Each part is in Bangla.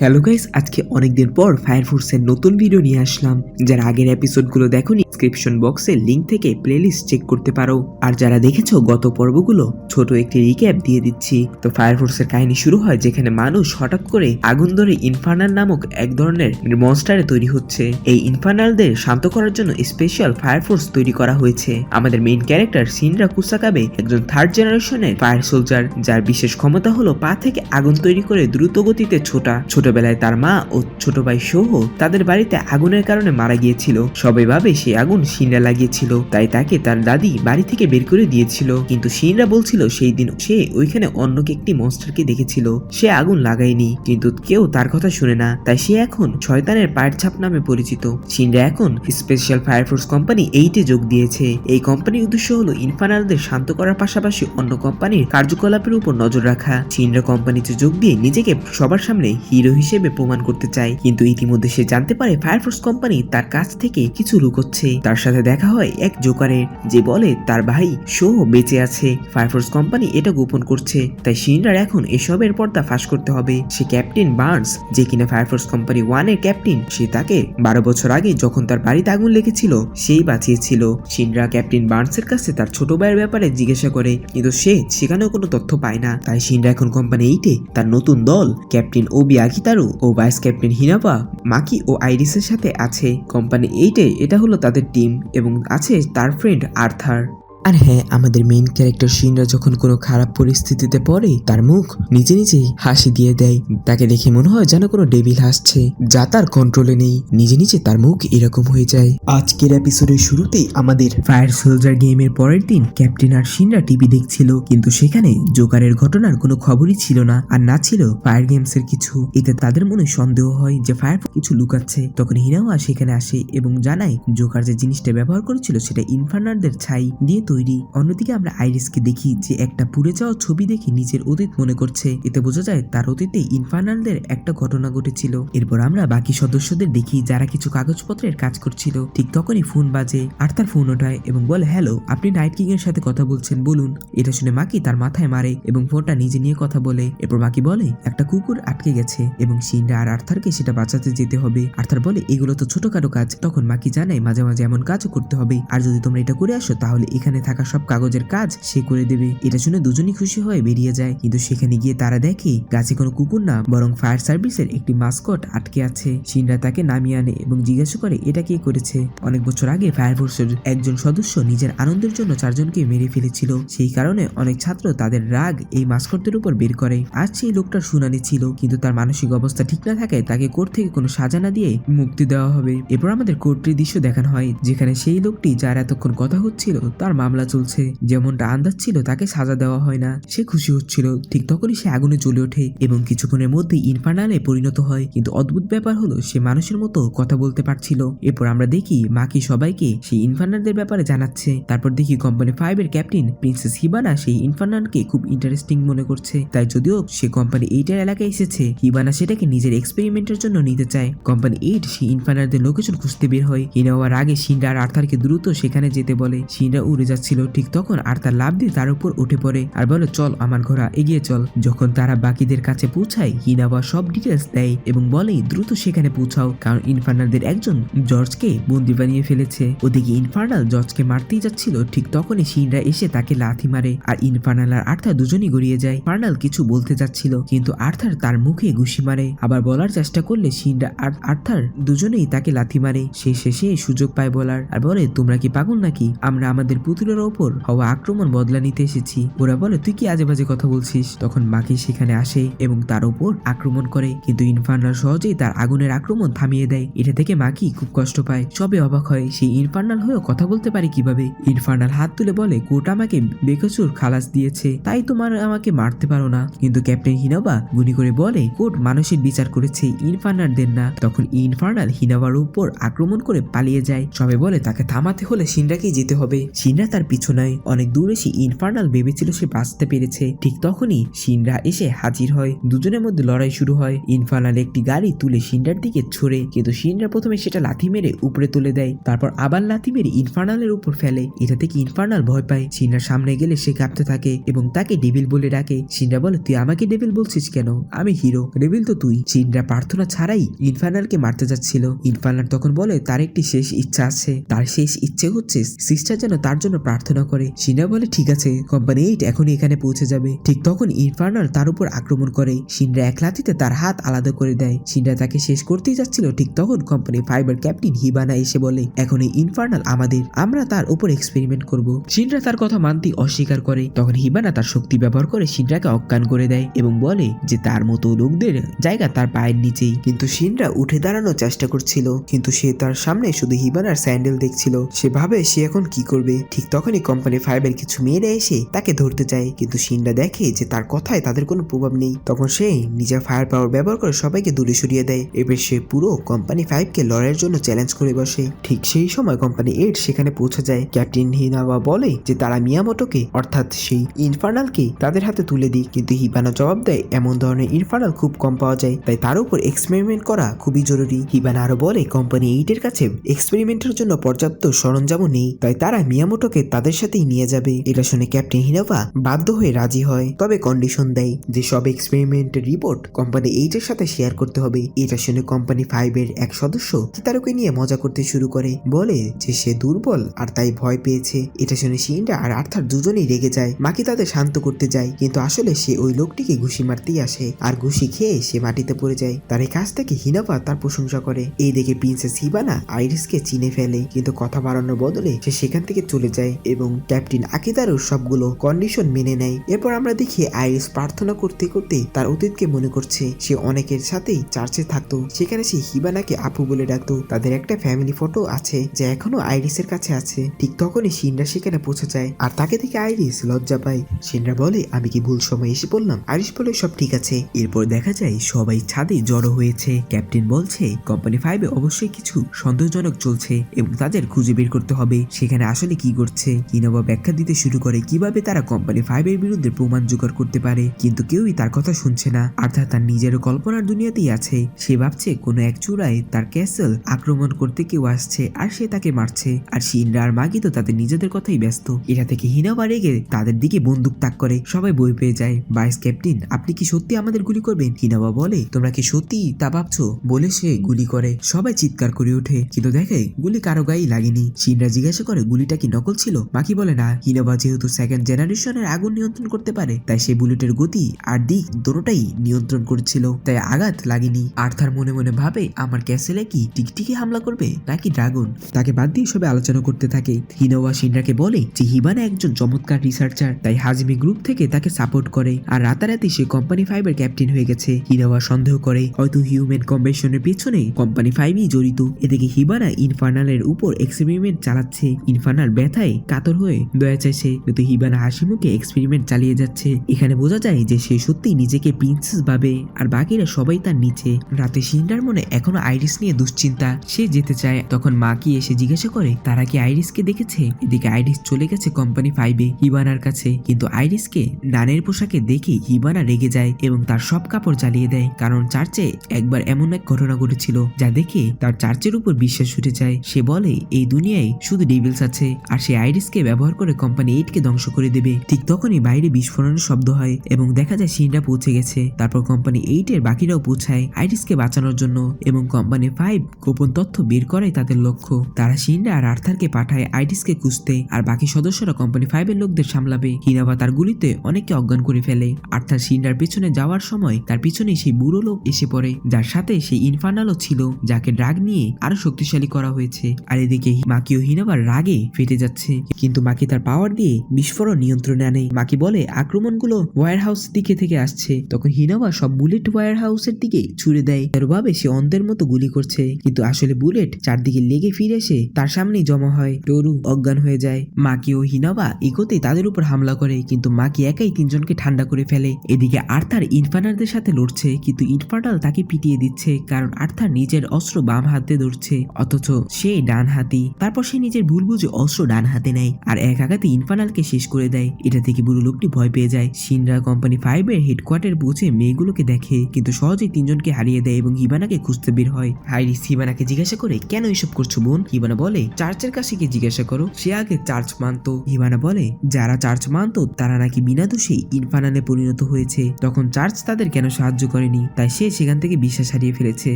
হ্যালো গাইস, আজকে অনেকদিন পর ফায়ার ফোর্সের নতুন ভিডিও নিয়ে আসলাম। যারা আগের এপিসোডগুলো দেখোনি ডিসক্রিপশন বক্সে লিংক থেকে প্লেলিস্ট চেক করতে পারো। আর যারা দেখেছ, গত পর্বগুলো, ছোট একটি রিক্যাপ দিয়ে দিচ্ছি। তো ফায়ার ফোর্সের কাহিনী শুরু হয় যেখানে মানুষ হঠাৎ করে আগুন ধরে ইনফার্নাল নামক এক ধরনের মনস্টারে তৈরি হচ্ছে। এই ইনফার্নালদের শান্ত করার জন্য স্পেশাল ফায়ার ফোর্স তৈরি করা হয়েছে। আমাদের মেইন ক্যারেক্টার সিনরা কুসাকাবে একজন থার্ড জেনারেশনের ফায়ার সোলজার যার বিশেষ ক্ষমতা হলো পা থেকে আগুন তৈরি করে দ্রুত গতিতে ছোটা ছোটবেলায় তার মা ও ছোট ভাই সহ তাদের বাড়িতে আগুনের কারণে মারা গিয়েছিল। সবাই ভাবে সে আগুন সিনরা লাগিয়েছিল, তাই তাকে তার দাদি বাড়ি থেকে বের করে দিয়েছিল। কিন্তু সিনরা বলছিল সেই দিন সে ওইখানে অন্যকে একটি মনস্টারকে দেখেছিল। সে আগুন লাগায়নি, কিন্তু কেউ তার কথা শুনে না। তাই সে এখন শয়তানের পায়ের ছাপ নামে পরিচিত। সিনরা এখন স্পেশাল ফায়ার ফোর্স কোম্পানি এইটে যোগ দিয়েছে। এই কোম্পানির উদ্দেশ্য হলো ইনফানালদের শান্ত করার পাশাপাশি অন্য কোম্পানির কার্যকলাপের উপর নজর রাখা। সিনরা কোম্পানিতে যোগ দিয়ে নিজেকে সবার সামনে হিরো হিসেবে প্রমাণ করতে চায়। কিন্তু ইতিমধ্যে সে জানতে পারে ফায়ারফোর্স কোম্পানি তার কাছ থেকে কিছু লুকোচ্ছে তার সাথে দেখা হয় এক জোকারের, যে বলে তার ভাই শো বেঁচে আছে। ফায়ারফোর্স কোম্পানি এটা গোপন করছে। তাই সিনরার এখন এসবের পর্দা ফাঁস করতে হবে। সে ক্যাপ্টেন বার্নস, যে কিনা ফায়ারফোর্স কোম্পানি ওয়ানের ক্যাপ্টেন, সে তাকে বারো বছর আগে যখন তার বাড়িতে আগুন লেগেছিল, সেই বাঁচিয়েছিল। সিনরা ক্যাপ্টেন বার্নসের কাছে তার ছোট ভাইয়ের ব্যাপারে জিজ্ঞাসা করে, কিন্তু সে সেখানেও কোনো তথ্য পায় না। তাই সিনরা এখন কোম্পানি এইটে তার নতুন দল, ক্যাপ্টেন ওবি আকিতারু ও ভাইস ক্যাপ্টেন হিনাপা মাকি ও আইরিসের সাথে আছে। কোম্পানি এইটে, এটা হলো তাদের টিম এবং আছে তার ফ্রেন্ড আর্থার। আর হ্যাঁ আমাদের মেইন ক্যারেক্টার সিনরা যখন কোনো খারাপ পরিস্থিতিতে পড়ে, তার মুখ নিজে নিজেই হাসি দিয়ে দেয়। তাকে দেখে মনে হয় যেন কোনো ডেভিল হাসছে, যা তার কন্ট্রোলে নেই। নিজে নিজে তার মুখ এরকম হয়ে যায়। আজকের এপিসোডের শুরুতেই আমাদের ফায়ার সোলজার গেমের পরের দিন ক্যাপ্টেন আর সিনরা টিভি দেখছিল। কিন্তু সেখানে জোকারের ঘটনার কোনো খবরই ছিল না। আর না ছিল ফায়ার গেমস এর কিছু। এতে তাদের মনে সন্দেহ হয় যে ফায়ার কিছু লুকাচ্ছে। তখন হিনাওয়া সেখানে আসে এবং জানায় জোকার যে জিনিসটা ব্যবহার করেছিল সেটা ইনফার্নারদের ছাই দিয়ে তৈরি। অন্যদিকে আমরা আইরিসকে দেখি যে একটা পুড়ে যাওয়া ছবি দেখে নিজের অতীত মনে করছে। এতে বোঝা যায় তার অতীতে ইনফার্নালদের একটা ঘটনা ঘটেছিল। এরপর আমরা বাকি সদস্যদের দেখি যারা কিছু কাগজপত্রের কাজ করছিল। ঠিক তখনই ফোন বাজে আর তার ফোন ওঠায় এবং বলে, হ্যালো, আপনি নাইট কিং এর সাথে কথা বলছেন, বলুন। এটা শুনে মাকি তার মাথায় মারে এবং ফোনটা নিজে নিয়ে কথা বলে। এরপর মাকি বলে, একটা কুকুর আটকে গেছে। এবং সিনরা আর আর্থারকে সেটা বাঁচাতে যেতে হবে। আর্থার বলে, এগুলো তো ছোটখাটো কাজ। তখন মাকি জানায়, মাঝে মাঝে এমন কাজও করতে হবে। আর যদি তোমরা এটা করে আসো, তাহলে এখানে থাকা সব কাগজের কাজ সে করে দেবে। এটা শুনে দুজনই খুশি হয়ে বেরিয়ে যায়। কিন্তু সেখানে গিয়ে তারা দেখে, গাছে কোনো কুকুর না, বরং ফায়ার সার্ভিসের একটি মাস্কট আটকে আছে। সিনরা তাকে নামিয়ে আনে এবং জিজ্ঞাসা করে, এটা কে করেছে? অনেক বছর আগে ফায়ার ফোর্সের একজন সদস্য নিজের আনন্দের জন্য চারজনকে মেরে ফেলেছিল। সেই কারণে অনেক ছাত্র তাদের রাগ এই মাস্কটদের উপর বের করে। আজ সেই লোকটার শুনানি ছিল, কিন্তু তার মানসিক অবস্থা ঠিক না থাকায় তাকে কোর্ট থেকে কোনো সাজা না দিয়ে মুক্তি দেওয়া হবে। এরপর আমাদের কোর্টের দৃশ্য দেখানো হয়, যেখানে সেই লোকটি যার এতক্ষণ কথা হচ্ছিল, তার মামলা চলছে। যেমনটা আন্দাজ ছিল, তাকে সাজা দেওয়া হয় না। সে খুশি হচ্ছিল। ঠিক তখনই সে আগুনে জ্বলে ওঠে এবং কিছুক্ষণের মধ্যে ইনফার্নালে পরিণত হয়। কিন্তু অদ্ভুত ব্যাপার হলো, সে মানুষের মতো কথা বলতে পারছিল। এরপর আমরা দেখি মাকি সবাইকে সেই ইনফার্নালদের ব্যাপারে জানাচ্ছে। তারপর দেখি কোম্পানি ফাইভ এর ক্যাপ্টেন প্রিন্সেস হিবানা সেই ইনফার্নালকে খুব ইন্টারেস্টিং মনে করছে। তাই যদিও সে কোম্পানি এইটার এলাকায় এসেছে, হিবানা সেটাকে নিজের এক্সপেরিমেন্টের জন্য নিতে চায়। কোম্পানি এইট সেই ইনফার্নালদের লোকেশন খুঁজতে বের হয়। হিনা হওয়ার আগে সিনরা আর আর্থারকে দ্রুত সেখানে যেতে বলে। সিনরা উড়ে যাচ্ছিল ঠিক তখন আর তার লাভ দিয়ে তার উপর উঠে পড়ে আর বলে, চল আমার ঘোড়া, এগিয়ে চল। যখন তারা বাকিদের কাছে পৌঁছায় হিনাওয়া সব ডিটেলস দেয় এবং বলে, দ্রুত সেখানে পৌঁছাও। কারণ ইনফার্নালদের একজন জর্জকে বন্দি বানিয়ে ফেলেছে। ওদিকে ইনফার্নাল জর্জকে মারতেই যাচ্ছিল, ঠিক তখনই সিনরা এসে তাকে লাথি মারে আর ইনফার্নাল আর আর্থার দুজনই গড়িয়ে যায়। ফার্নাল কিছু বলতে যাচ্ছিল, কিন্তু আর্থার তার মুখে ঘুষি মারে। আবার বলার চেষ্টা করলে সিনরা আর আর্থার দুজনেই তাকে লাথি মারে। সে শেষে সুযোগ পায় বলার। আর বলে, তোমরা কি পাগল নাকি? আমরা আমাদের পুতুলের ওপর হওয়া আক্রমণ বদলা নিতে এসেছি। ওরা বলে, তুই কি আজে বাজে কথা বলছিস? তখন মাকি সেখানে আসে এবং তার ওপর আক্রমণ করে। কিন্তু ইনফার্নাল সহজেই তার আগুনের আক্রমণ থামিয়ে দেয়। এটা থেকে মাকি খুব কষ্ট পায়। সবে অবাক হয়, সেই ইনফার্নাল হয়েও কথা বলতে পারে কীভাবে? ইনফার্নাল হাত তুলে বলে, কোর্ট আমাকে বেকসুর খালাস দিয়েছে। তাই তোমার আমাকে মারতে পারো না। কিন্তু ক্যাপ্টেন হিনাবা গুনি করে বলে, কোর্ট মানুষের বিচার করেছে ইনফার্নালদের না। তখন ইনফার্নাল হিনাবার উপর আক্রমণ করে পালিয়ে যায়। সবে বলে, তাকে থামাতে হলে সিনরাকেই যেতে হবে। সিনরা তার তার পিছনে অনেক দূরে সে ইনফার্নাল ভেবেছিল সে বাঁচতে পেরেছে। ঠিক তখনই সিনরা এসে হাজির হয়। দুজনের মধ্যে লড়াই শুরু হয়। ইনফার্নাল একটি গাড়ি তুলে সিনরার দিকে ছড়ে। কিন্তু সিনরা প্রথমে সেটা লাথি মেরে উপরে তুলে দেয়। তারপর আবার লাথি মেরে ইনফার্নালের উপর ফেলে। এটা থেকে ইনফার্নাল ভয় পায়। সিনরা সামনে গেলে সে কাঁপতে থাকে এবং তাকে ডেভিল বলে ডাকে। সিনরা বলে, তুই আমাকে ডেভিল বলছিস কেন? আমি হিরো ডেভিল তো তুই। সিনরা প্রার্থনা ছাড়াই ইনফার্নালকে মারতে যাচ্ছিল। ইনফার্নাল তখন বলে, তার একটি শেষ ইচ্ছা আছে। তার শেষ ইচ্ছে হচ্ছে সিস্টার যেন তার জন্য প্রার্থনা করে। সিনরা বলে, ঠিক আছে কোম্পানি এইট এখনই এখানে পৌঁছে যাবে। ঠিক তখন ইনফার্নাল তার উপর আক্রমণ করে। সিনরা এক লাথিতে তার হাত আলাদা করে দেয়। সিনরা তাকে শেষ করতেই যাচ্ছিল। ঠিক তখন কোম্পানি ফাইবার ক্যাপ্টেন হিবানা এসে বলে এখন এই ইনফার্নাল আমাদের। আমরা তার উপর এক্সপেরিমেন্ট করব। সিনরা তার কথা মানতে অস্বীকার করে। তখন হিবানা তার শক্তি ব্যবহার করে সিনরাকে অজ্ঞান করে দেয় এবং বলে যে, তার মতো লোকদের জায়গা তার পায়ের নিচেই। কিন্তু সিনরা উঠে দাঁড়ানোর চেষ্টা করছিল। কিন্তু সে তার সামনে শুধু হিবানার স্যান্ডেল দেখছিল। সে ভাবে সে এখন কি করবে। ঠিক তখনই কোম্পানি ফাইভের কিছু মেয়েরা এসে তাকে ধরতে চায় কিন্তু সিনরা দেখে যে তার কথায় তাদের কোনো প্রভাব নেই। তখন সে নিজের ফায়ার পাওয়ার ব্যবহার করে সবাইকে দূরে সরিয়ে দেয়। এবার সে পুরো কোম্পানি ফাইভকে লড়াইয়ের জন্য চ্যালেঞ্জ করে বসে। ঠিক সেই সময় কোম্পানি এইট সেখানে পৌঁছে যায়। ক্যাপ্টেন হিনাওয়া বলে যে তারা মিয়ামোটোকে, অর্থাৎ সেই ইনফার্নালকে, তাদের হাতে তুলে দিই কিন্তু হিবানা জবাব দেয়, এমন ধরনের ইনফার্নাল খুব কম পাওয়া যায়, তাই তার উপর এক্সপেরিমেন্ট করা খুবই জরুরি। হিবানা আরও বলে, কোম্পানি এইটের কাছে এক্সপেরিমেন্টের জন্য পর্যাপ্ত সরঞ্জামও নেই, তাই তারা মিয়ামোটোকে তাদের সাথেই নিয়ে যাবে। এটা শুনে ক্যাপ্টেন হিনাওয়া বাধ্য হয়ে রাজি হয়। তবে কন্ডিশন দেয় যে সব এক্সপেরিমেন্টের রিপোর্ট কোম্পানি এইটের সাথে শেয়ার করতে হবে। এটা শুনে কোম্পানি ফাইভ এর এক সদস্য কিতারুকে নিয়ে মজা করতে শুরু করে। বলে যে সে দুর্বল আর তাই ভয় পেয়েছে। এটা শুনে সিন্ডা আর আর্থার দুজনেই রেগে যায়। মাকি তাদের শান্ত করতে যায়। কিন্তু আসলে সে ওই লোকটিকে ঘুষি মারতেই আসে। আর ঘুষি খেয়ে সে মাটিতে পড়ে যায়। তার এই কাজ থেকে হিনাপা তার প্রশংসা করে। এই দেখে প্রিন্সেস হিবানা আইরিসকে চিনে ফেলে। কিন্তু কথা বাড়ানোর বদলে সে সেখান থেকে চলে যায়। এবং ক্যাপ্টেন আকিদারও সবগুলো কন্ডিশন মেনে নেয়। এরপর আমরা দেখি আইরিস প্রার্থনা করতে করতে তার অতীতকে মনে করছে। সে অনেকের সাথেই চার্চে থাকতো। সেখানে সে হিবানাকে আপু বলে ডাকতো। তাদের একটা ফ্যামিলি ফটো আছে যা এখনও আইরিসের কাছে আছে। ঠিক তখনই সিনরা সেখানে পৌঁছে যায়। আর তাকে দেখে আইরিস লজ্জা পায়। সিনরা বলে, আমি কি ভুল সময় এসে পড়লাম? আইরিস বলে, সব ঠিক আছে। এরপর দেখা যায়, সবাই ছাদে জড়ো হয়েছে। ক্যাপ্টেন বলছে, কোম্পানি ফাইভে অবশ্যই কিছু সন্দেহজনক চলছে এবং তাদের খুঁজে বের করতে হবে। সেখানে আসলে কি করছে, ইনোভা ব্যাখ্যা দিতে শুরু করে কীভাবে তারা কোম্পানি ফাইভের বিরুদ্ধে প্রমাণ জোগাড় করতে পারে, কিন্তু কেউই তার কথা শুনছে না। অর্থাৎ তার নিজের কল্পনার দুনিয়াতেই আছে। সে ভাবছে কোনো এক চূড়ায় তার ক্যাসেল আক্রমণ করতে কেউ আসছে আর সে তাকে মারছে। আর সিনরা আর মাগি তো তাদের নিজেদের কথাই ব্যস্ত। এটা থেকে হিনাবা রেগে তাদের দিকে বন্দুক তাক করে। সবাই বই পেয়ে যায়। ভাইস ক্যাপ্টেন, আপনি কি সত্যি আমাদের গুলি করবেন? হিনাবা বলে, তোমরা কি সত্যি তা ভাবছ? বলে সে গুলি করে। সবাই চিৎকার করে ওঠে। কিন্তু দেখে, গুলি কারও গায়েই লাগেনি। সিনরা জিজ্ঞাসা করে, গুলিটা কি নকল ছিল? বাকি বলে না, হিনাবা যেহেতু সেকেন্ড জেনারেশনের আগুন নিয়ন্ত্রণ করতে পারে, তাই সে বুলেটের গতি আর দিক দুটোটাই নিয়ন্ত্রণ করছিল। তাই আঘাত লাগেনি। আর্থার মনে মনে ভাবে, আমার ক্যাসেলে কি টিকটিকি হামলা করবে, নাকি ড্রাগন? তাকে বাদ দিয়ে সবে আলোচনা করতে থাকে। হিনোয়া সিনরাকে বলে যে, হিবানা একজন চমৎকার রিসার্চার তাই হাজমি গ্রুপ থেকে তাকে সাপোর্ট করে। আর রাতারাতি সে কোম্পানি ফাইভের ক্যাপ্টেন হয়ে গেছে। হিনোয়া সন্দেহ করে, হয়তো হিউম্যান কম্বেশনের পিছনে কোম্পানি ফাইভই জড়িত। এদিকে হিবানা ইনফার্নালের উপর এক্সপেরিমেন্ট চালাচ্ছে। ইনফার্নাল ব্যথায় কাতর হয়ে দয়া চাইছে কিন্তু হিবানা হাসি মুখে এক্সপেরিমেন্ট চালিয়ে যাচ্ছে। এখানে বোঝা যায় যে সে সত্যি নিজেকে প্রিন্সেস ভাবে, আর বাকিরা সবাই তার নিচে। রাতে সিন্ডার মনে এখনও আইরিস নিয়ে দুশ্চিন্তা। সে যেতে চায়, তখন মা কি এসে জিজ্ঞাসা করে, তারা কি আইরিসকে দেখেছে? এদিকে আইরিস চলে গেছে কোম্পানি ফাইভে হিবানার কাছে। কিন্তু আইরিসকে নানের পোশাকে দেখে হিবানা রেগে যায় এবং তার সব কাপড় জ্বালিয়ে দেয়। কারণ চার্চে একবার এমন এক ঘটনা ঘটেছিল, যা দেখে তার চার্চের উপর বিশ্বাস উঠে যায়। সে বলে, এই দুনিয়ায় শুধু ডেভিলস আছে, আর সে আইরিসকে ব্যবহার করে কোম্পানি এইটকে ধ্বংস করে দেবে। ঠিক তখনই বাইরে বিস্ফোরণের শব্দ হয় এবং দেখা যায় সিনরা পৌঁছে গেছে। তারপর কোম্পানি এইট এর বাকিরাও পৌঁছায় আইরিসকে বাঁচানোর জন্য এবং কোম্পানি ফাইভ গোপন তথ্য বের করাই তাদের লক্ষ্য। তারা সিনরা আর আর্থারকে পাঠায় আইরিসকে খুঁজতে। আর বাকি সদস্যরা কোম্পানি ফাইভের লোকদের সামলাবে। হিনাবা তার গুলিতে অনেককে অজ্ঞান করে ফেলে। আর্থার সিনরার পেছনে যাওয়ার সময় তার পিছনে সেই বুড়ো লোক এসে পড়ে, যার সাথে সেই ইনফার্নালও ছিল, যাকে ড্রাগ নিয়ে আরও শক্তিশালী করা হয়েছে। আর এদিকে মাকিও হিনাবার রাগে ফেটে যাচ্ছে। কিন্তু মাকি তার পাওয়ার দিয়ে বিস্ফোরণ নিয়ন্ত্রণে আনে। মাকি বলে, আক্রমণগুলো ওয়ার হাউস দিকে থেকে আসছে। তখন হিনাবা সব বুলেট ওয়ার হাউসের দিকে ছুড়ে দেয়। তার ভাবে সে অন্ধের মতো গুলি করছে। কিন্তু আসলে বুলেট চারদিকে লেগে ফিরে এসে তার সামনেই জমা হয়। টরু অজ্ঞান হয়ে যায়। মাকি ও হিনাবা এগোতে তাদের উপর হামলা করে, কিন্তু মাকি একাই তিনজনকে ঠান্ডা করে ফেলে। এদিকে আর্থার ইনফার্নালদের সাথে লড়ছে, কিন্তু ইনফার্নাল তাকে পিটিয়ে দিচ্ছে, কারণ আর্থার নিজের অস্ত্র বাম হাতে ধরছে, অথচ সে ডান হাতি তারপর সে নিজের ভুল বুঝে অস্ত্র ডান হাতে হাতে নেয় আর এক আঘাতে ইনফানালকে শেষ করে দেয়। এটা থেকে বুড়ো লোকটি ভয় পেয়ে যায়। সিনরা কোম্পানি ফাইভ এর হেডকোয়ার্টার পৌঁছে মেয়েগুলোকে দেখে, কিন্তু সহজেই তিনজনকে হারিয়ে দেয় এবং হিবানাকে খুঁজতে বের হয়। আইরিস হিবানাকে জিজ্ঞাসা করে, কেন এসব করছ বোন? হিবানা বলে, চার্চের কাছে গিয়ে জিজ্ঞাসা করো, সে আগে চার্চ মানতো। হিবানা বলে, যারা চার্চ মানতো, তারা নাকি বিনা দোষে ইনফানালে পরিণত হয়েছে। তখন চার্চ তাদের কেন সাহায্য করেনি? তাই সে সেখান থেকে বিশ্বাস হারিয়ে ফেলেছে।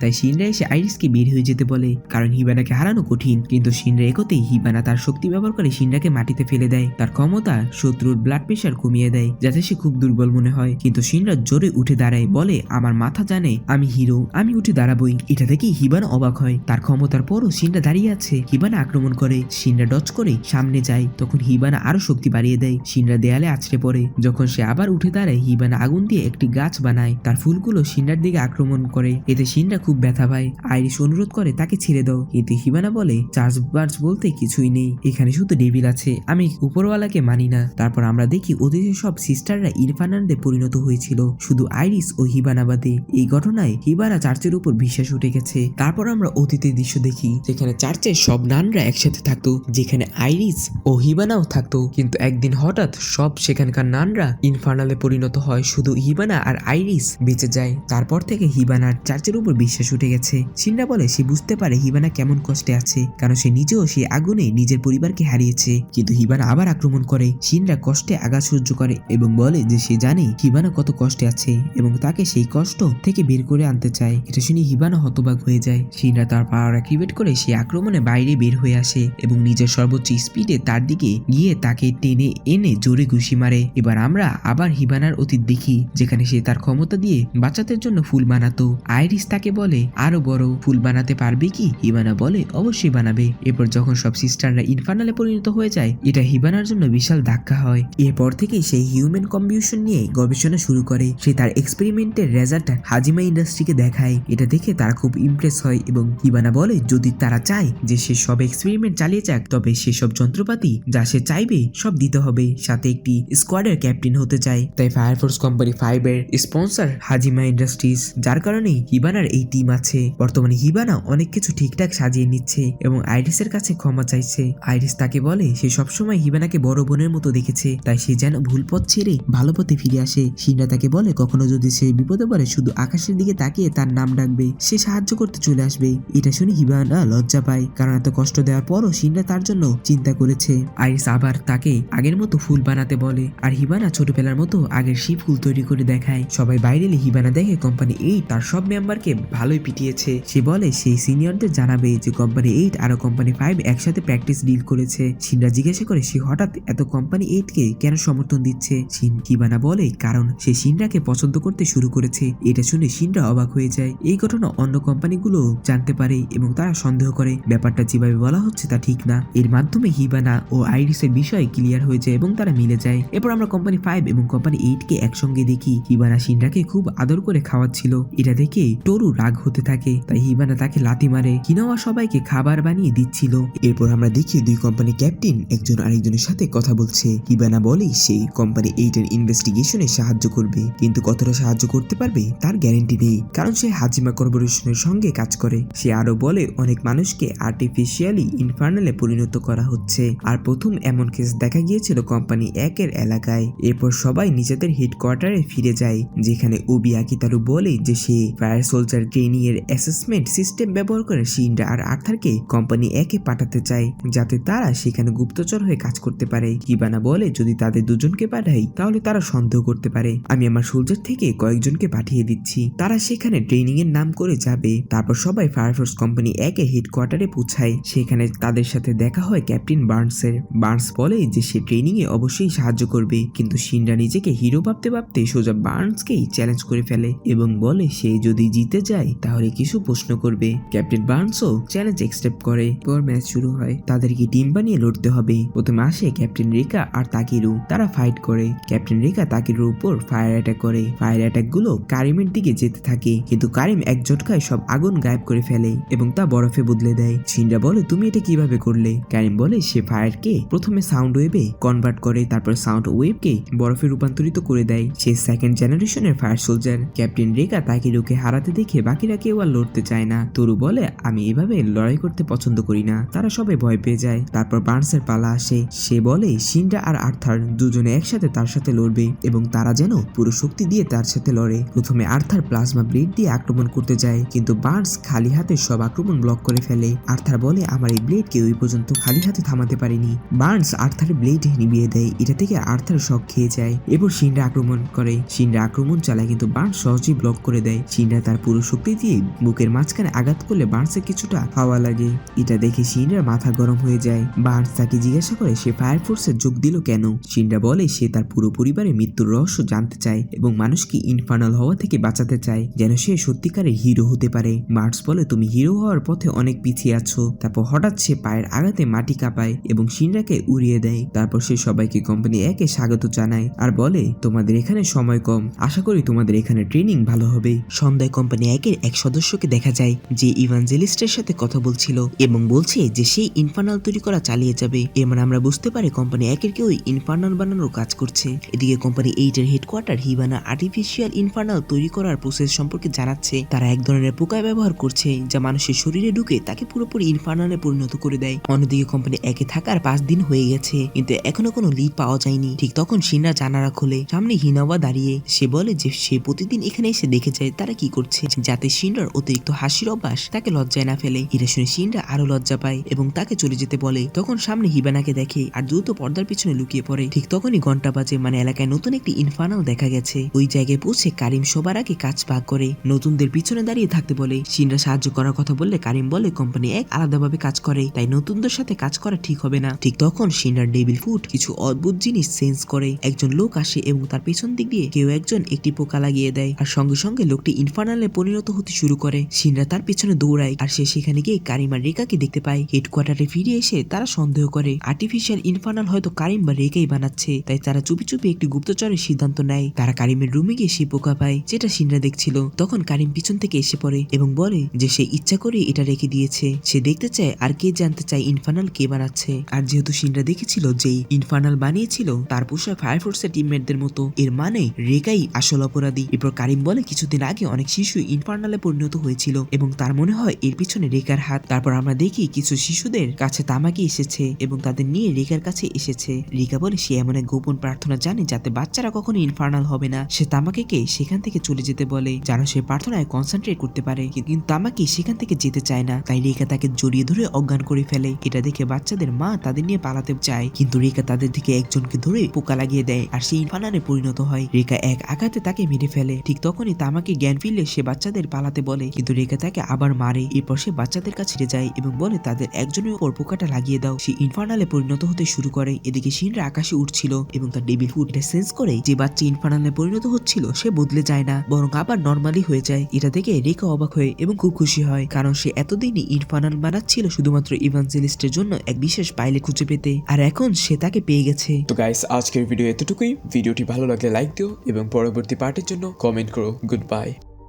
তাই সিনরা এসে আইরিসকে বের হয়ে যেতে বলে, কারণ হিবানাকে হারানো কঠিন। কিন্তু সিনরা একতেই হিবানা তার শক্তি ব্যবহার করে সিনরাকে মাটিতে ফেলে দেয়। তার ক্ষমতা শত্রুর ব্লাড প্রেশার কমিয়ে দেয়, যাতে সে খুব দুর্বল মনে হয়। কিন্তু সিনরা জোরে উঠে দাঁড়ায়, বলে, আমার মাথা জানে, আমি হিরো আমি উঠে দাঁড়াবই। এটা দেখেই হিবানা অবাক হয়। তার ক্ষমতার পরও সিনরা দাঁড়িয়ে আছে। হিবানা আক্রমণ করে সিনরা ডচ করে সামনে যায়। তখন হিবানা আরও শক্তি বাড়িয়ে দেয়। সিনরা দেয়ালে আছড়ে পড়ে। যখন সে আবার উঠে দাঁড়ায়, হিবানা আগুন দিয়ে একটি গাছ বানায়। তার ফুলগুলো সিনরার দিকে আক্রমণ করে। এতে সিনরা খুব ব্যথা পায়। আইরিশ অনুরোধ করে, তাকে ছেড়ে দাও। এতে হিবানা বলে চার্জ বার্জ বলতে কিছুই নেই। এখানে শুধু ডেভিল আছে, আমি উপরওয়ালাকে মানি না। তারপর আমরা দেখি ওদের সব সিস্টাররা ইরফানান্দে পরিণত হয়েছিল, শুধু আইরিস ও হিবানা বাদে এই ঘটনায় হিবানা চার্চের উপর বিশ্বাস উঠে গেছে। তারপর আমরা অতীতের দৃশ্য দেখি, যেখানে চার্চের সব নানরা একসাথে থাকতো, যেখানে আইরিস ও হিবানাও থাকতো। কিন্তু একদিন হঠাৎ সব সেখানকার নানরা ইনফার্নালে পরিণত হয়, শুধু হিবানা আর আইরিস বেঁচে যায়। তারপর থেকে হিবানার চার্চের উপর বিশ্বাস উঠে গেছে। সিন্ডা বলে সে বুঝতে পারে হিবানা কেমন কষ্টে আছে, কারণ সে নিজেও সেই আগুনে নিজের পরিবারকে হারিয়েছে। কিন্তু হিবানা আবার আক্রমণ করে। সিনরা কষ্টে আঘাত সহ্য করে এবং বলে যে সে জানে হিবানা কত কষ্টে আছে এবং তাকে সেই কষ্ট থেকে বের করে আনতে চায়। এটা শুনে হিবানা হতবাক হয়ে যায়। সিনরা তার পাওয়ার অ্যাক্টিভেট করে সে আক্রমণে বাইরে বের হয়ে আসে এবং নিজের সর্বোচ্চ স্পিডে তার দিকে গিয়ে তাকে টেনে এনে জোরে ঘুষি মারে। এবার আমরা আবার হিবানার অতীত দেখি, যেখানে সে তার ক্ষমতা দিয়ে বাচ্চাদের জন্য ফুল বানাতো। আইরিস তাকে বলে, আরও বড় ফুল বানাতে পারবে কি? হিবানা বলে, অবশ্যই বানাবে। এরপর যখন সব সিস্টাররা ইনফার্নালে পরিণত হয়ে যায়। এটা হিবানার জন্য বিশাল ধাক্কা হয়। এরপর থেকেই সেই হিউম্যান কম্বিউশন নিয়ে গবেষণা শুরু করে। সে তার এক্সপেরিমেন্টের রেজাল্ট হাজিমা ইন্ডাস্ট্রিকে দেখায়। এটা দেখে তারা খুব ইমপ্রেস হয় এবং হিবানা বলে, যদি তারা চায় যে সে সব এক্সপেরিমেন্ট চালিয়ে যাক, তবে সেসব যন্ত্রপাতি যা সে চাইবে সব দিতে হবে। সাথে একটি স্কোয়াডের ক্যাপ্টেন হতে চায়। তাই ফায়ারফোর্স কোম্পানি ফাইভ এর স্পন্সর হাজিমা ইন্ডাস্ট্রিজ, যার কারণে হিবানার এই টিম আছে। বর্তমানে হিবানা অনেক কিছু ঠিকঠাক সাজিয়ে নিচ্ছে এবং আইরিসের কাছে ক্ষমা চাইছে। আইরিস তাকে বলে, সে সবসময় হিবানাকে বড় বোনের মতো দেখেছে। তাই সে যেন ভুল পথ ছেড়ে ভালো পথে ফিরে আসে। সিন্ডা তাকে বলে, কখনো যদি সে বিপদে পড়ে, শুধু আকাশের দিকে তাকিয়ে তার নাম ডাকবে সে সাহায্য করতে চলে আসবে। এটা শুনে হিবানা লজ্জা পায়। কারণ এত কষ্ট দেওয়ার পরও সিন্ডা তার জন্য চিন্তা করেছে। আইরিস আবার তাকে আগের মতো ফুল বানাতে বলে। আর হিবানা ছোটবেলার মতো আগের সেই ফুল তৈরি করে দেখায়। সবাই বাইরে এলে হিবানা দেখে কোম্পানি এইট তার সব মেম্বারকে ভালোই পিটিয়েছে। সে বলে, সেই সিনিয়রদের জানাবে যে কোম্পানি এইট আর কোম্পানি ফাইভ একসাথে প্র্যাকটিস ডিল করেছে। সিনরা জিজ্ঞাসা করে সে হঠাৎ এত কোম্পানি এইটকে কেন সমর্থন দিচ্ছে? সিন হিবানা বলে, কারণ সে সিনরাকে পছন্দ করতে শুরু করেছে। এটা শুনে সিনরা অবাক হয়ে যায়। এই ঘটনা অন্য কোম্পানিগুলো জানতে পারে এবং তারা সন্দেহ করে। ব্যাপারটা যেভাবে বলা হচ্ছে তা ঠিক না। এর মাধ্যমে হিবানা ও আইরিসের বিষয় ক্লিয়ার হয়ে যায় এবং তারা মিলে যায়। এরপর আমরা কোম্পানি ফাইভ এবং কোম্পানি এইট কে একসঙ্গে দেখি। হিবানা সিনরাকে খুব আদর করে খাওয়াচ্ছিল। এটা দেখে টরু রাগ হতে থাকে। তাই হিবানা তাকে লাথি মারে। কিনোয়া সবাইকে খাবার বানিয়ে দিচ্ছিল। এরপর আমরা দেখি দুই কোম্পানি ক্যাপ্টেন একজন আরেকজনের সাথে কথা বলছে। হিবানা বলে, সেই কোম্পানি এইটের ইনভেস্টিগেশনে সাহায্য করবে। কিন্তু কতটা সাহায্য করতে পারবে, তার গ্যারেন্টি নেই। কারণ সে হাজিমা কর্পোরেশনের সঙ্গে কাজ করে। সে আরও বলে, অনেক মানুষকে আর্টিফিশিয়ালি ইনফার্নালে পরিণত করা হচ্ছে। আর প্রথম এমন কেস দেখা গিয়েছিল কোম্পানি একের এলাকায়। এরপর সবাই নিজেদের হেডকোয়ার্টারে ফিরে যায়, যেখানে ওবি আকিতারু বলে যে সে ফায়ার সোলজার ট্রেনিং এর অ্যাসেসমেন্ট সিস্টেম ব্যবহার করে সিন্ডা আর আর্থারকে কোম্পানি একে পাঠাতে চায়, যাতে তারা সেখানে গুপ্তচর হয়ে কাজ করতে পারে? কিবানা বলে, যদি তাদের দুজনকে পাঠাই, তাহলে তারা সন্দেহ করতে পারে। আমি আমার সোলজার থেকে কয়েকজনকে পাঠিয়ে দিচ্ছি। তারা সেখানে ট্রেনিং এর নাম করে যাবে। তারপর সবাই ফায়ারফোর্স কোম্পানি একে হেডকোয়ার্টারে পৌঁছায়। সেখানে তাদের সাথে দেখা হয় ক্যাপ্টেন বার্নসের বার্নস বলে যে সে ট্রেনিং এ অবশ্যই সাহায্য করবে। কিন্তু সিন্ডা নিজেকে হিরো ভাবতে ভাবতে সোজা বার্নসকেই চ্যালেঞ্জ করে ফেলে এবং বলে, সে যদি জিতে যায়, তাহলে কিছু প্রশ্ন করবে। ক্যাপ্টেন বার্নসও চ্যালেঞ্জ একসেপ্ট করে। পর ম্যাচ শুরু হয়। তাদেরকে টিম বানিয়ে লড়তে হবে। প্রথমে আসে ক্যাপ্টেন রেখা আর তাকিরু। তারা ফাইট করে। ক্যাপ্টেন রেখা তাকিরুর উপর ফায়ার অ্যাটাক করে। ফায়ার অ্যাটাকগুলো কারিমের দিকে যেতে থাকে। কিন্তু কারিম এক ঝটকায় সব আগুন গায়েব করে ফেলে এবং তা বরফে বদলে দেয়। সিন্ডা বলে, তুমি এটা কীভাবে করলে? কারিম বলে, সে ফায়ারকে প্রথমে সাউন্ড ওয়েভে কনভার্ট করে, তারপর সাউন্ড ওয়েভকে বরফে রূপান্তরিত করে দেয়। সে সেকেন্ড জেনারেশনের ফায়ার সোলজার ক্যাপ্টেন রেখা তাকিরুকে হারাতে দেখে বাকিরা কেউ আর লড়তে চায় না। তরু বলে, আমি এভাবে লড়াই করতে পছন্দ করি না। তারা সবাই ভয় পেয়ে যায়। তারপর বার্নসের পালা আসে। সে বলে, সিন্ডা আর আর্থার দুজনে একসাথে তার সাথে লড়বে এবং তারা যেন পুরো শক্তি দিয়ে তার সাথে লড়ে। প্রথমে আর্থার প্লাজমা ব্লেড দিয়ে আক্রমণ করতে যায়, কিন্তু বার্নস খালি হাতে সব আক্রমণ ব্লক করে ফেলে। আর্থার বলে, আমার এই ব্লেডকে ওই পর্যন্ত খালি হাতে থামাতে পারিনি। বার্নস আর্থার ব্লেড নিভিয়ে দেয়, এটা থেকে আর্থার শক খেয়ে যায়। এরপর সিন্ডা আক্রমণ করে। সিন্ডা আক্রমণ চালায়, কিন্তু বার্নস সহজেই ব্লক করে দেয়। সিন্ডা তার পুরো শক্তি দিয়ে বুকের মাঝখানে আঘাত করলে বার্নসের কিছুটা হাওয়া লাগে। এটা দেখে সিন্ডার মাথা গরম হয়ে যায়। বার্নস তাকে জিজ্ঞাসা করে সে ফায়ার ফোর্সে যোগ দিল কেন? সিন্ডা বলে, সে তার পুরো পরিবারের মৃত্যুর রহস্য জানতে চায় এবং মানুষকে ইনফার্নাল হওয়া থেকে বাঁচাতে চায়, যেন সে সত্যিকারের হিরো হতে পারে। বার্নস বলে, তুমি হিরো হওয়ার পথে অনেক পিছিয়ে আছো। তারপর হঠাৎ সে পায়ের আঘাতে মাটি কাঁপায় এবং সিন্ডাকে উড়িয়ে দেয়। তারপর সে সবাইকে কোম্পানি একে স্বাগত জানায় আর বলে, তোমাদের এখানে সময় কম। আশা করি তোমাদের এখানে ট্রেনিং ভালো হবে। সন্ধ্যায় কোম্পানি একের এক সদস্যকে দেখা যায়, যে ইভাঞ্জেলিস্টের সাথে কথা বলছিল এবং বলছে যে, সেই ইনফার্নাল তৈরি করা চালিয়ে যাবে। এর মানে আমরা বুঝতে পারি কোম্পানি একের কেউ ইনফার্নাল বানানোর কাজ করছে। এদিকে কোম্পানি এইটের হেডকোয়ার্টার হিবানা আর্টিফিশিয়াল ইনফার্নাল তৈরি করার প্রসেস সম্পর্কে জানাচ্ছে। তারা এক ধরনের পোকা ব্যবহার করছে যা মানুষের শরীরে ঢুকে তাকে পুরোপুরি ইনফার্নালে পরিণত করে দেয়। অন্যদিকে কোম্পানি একে থাকার পাঁচ দিন হয়ে গেছে, কিন্তু এখনও কোনো লিড পাওয়া যায়নি। ঠিক তখন সিনরা জানারা খোলে। সামনে হিনাওয়া দাঁড়িয়ে সে বলে যে সে প্রতিদিন এখানে এসে দেখে যায় তারা কি করছে, যাতে সিনরার অতিরিক্ত হাসির অভ্যাস তাকে লজ্জায় না ফেলে। এটা শুনে সিনরা আরও লজ্জা পায় এবং তাকে চলে যেতে বলে। তখন সামনে হিবানাকে দেখে আর দ্রুত পর্দার পিছনে লুকিয়ে পড়ে। ঠিক তখনই ঘণ্টা বাজে মানে এলাকায় নতুন একটি ইনফার্নাল দেখা গেছে। ওই জায়গায় পৌঁছে কারিম সবার আগে কাজ ভাগ করে। নতুনদের পিছনে দাঁড়িয়ে থাকতে বলে, সিনরা সাহায্য করার কথা বললে কারিম বলে, কোম্পানি এক আলাদাভাবে কাজ করে, তাই নতুনদের সাথে কাজ করা ঠিক হবে না। ঠিক তখন সিনরার ডেবিল ফুট কিছু অদ্ভুত জিনিস সেন্স করে। একজন লোক আসে এবং তার পেছন দিক দিয়ে কেউ একজন একটি পোকা লাগিয়ে দেয়। আর সঙ্গে সঙ্গে লোকটি ইনফার্নালে পরিণত হতে শুরু করে। সিনরা তার পিছনে দৌড়ায় আর সে সেখানে গিয়ে কারিম আর রেকাকে দেখতে পায়। হেডকোয়ার্টারে ফিরে এসে তারা সন্দেহ করে। আর্টিফিশিয়াল ইনফার্নাল হয়তো কারিম বা রেকাই বানাচ্ছে, তাই তারা চুপি চুপি একটি গুপ্তচরের সিদ্ধান্ত নেয়। তারা কারিমের রুমে গিয়ে সে পোকা পায়, যেটা সিনরা দেখছিল। তখন কারিম পিছন থেকে এসে পড়ে এবং বলে যে সে ইচ্ছা করে এটা রেখে দিয়েছে। সে দেখতে চায় আর কে জানতে চায় ইনফার্নাল কে বানাচ্ছে। আর যেহেতু সিনরা দেখেছিল যে ইনফার্নাল বানিয়েছিল, তার পোষা ফায়ার ফোর্সের টিমমেটদের মতো। এর মানে রেকাই আসল অপরাধী। এরপর কারিম বলে, কিছুদিন আগে অনেক শিশু ইনফার্নালে পরিণত হয়েছিল এবং তার মনে হয় এর পিছনে রেকার হাত। তারপর আমরা দেখি কিছু শিশুদের কাছে তামাকি এসেছে। এবং তাদের নিয়ে রেকার কাছে এসেছে। রিকা বলে সে এমন এক গোপন প্রার্থনা জানে যাতে বাচ্চারা কখনো ইনফার্নাল হবে না। সে তামাকে কে? সেখান থেকে চলে যেতে বলে যেন সে প্রার্থনায় কনসেন্ট্রেট করতে পারে। কিন্তু তামাকি সেখান থেকে যেতে চায় না। তাই রেখা তাকে জড়িয়ে ধরে অজ্ঞান করে ফেলে। এটা দেখে বাচ্চাদের মা তাদের নিয়ে পালাতে চায়। কিন্তু রেখা তাদের থেকে একজনকে ধরে পোকা লাগিয়ে দেয় আর সে ইনফার্নালে পরিণত হয়। রেখা এক আঘাতে তাকে মেরে ফেলে। ঠিক তখনই তামাকে জ্ঞান ফিরলে সে বাচ্চাদের পালাতে বলে। কিন্তু রেখা তাকে আবার মারে। এরপর সে বাচ্চাদের কাছে যায় এবং বলে, তাদের একজনের উপর পোকাটা লাগিয়ে দাও। সে ইনফার্নালে পরিণত হতে শুরু করে। এদিকে সিনরা আকাশে উঠছিল এবং তার ডেবিল ফুড এটা সেন্স করে যে বাচ্চা ইনফার্নালে পরিণত হচ্ছিল, সে বদলে যায় না, বরং আবার নর্মালি হয়ে যায়। এটা দেখে রেখা অবাক হয়ে এবং খুব খুশি হয়, কারণ সে এতদিনই ইনফার্নাল বানাচ্ছিল শুধুমাত্র ইভাঞ্জেলিস্টের জন্য এক বিশেষ পাইলে খুঁজে পেতে। আর এখন সে তাকে পেয়ে গেছে। তো গাইস আজকের ভিডিও এতটুকুই। ভিডিওটি ভালো লাগলে লাইক দিও এবং পরবর্তী পার্টের জন্য কমেন্ট করো। Good bye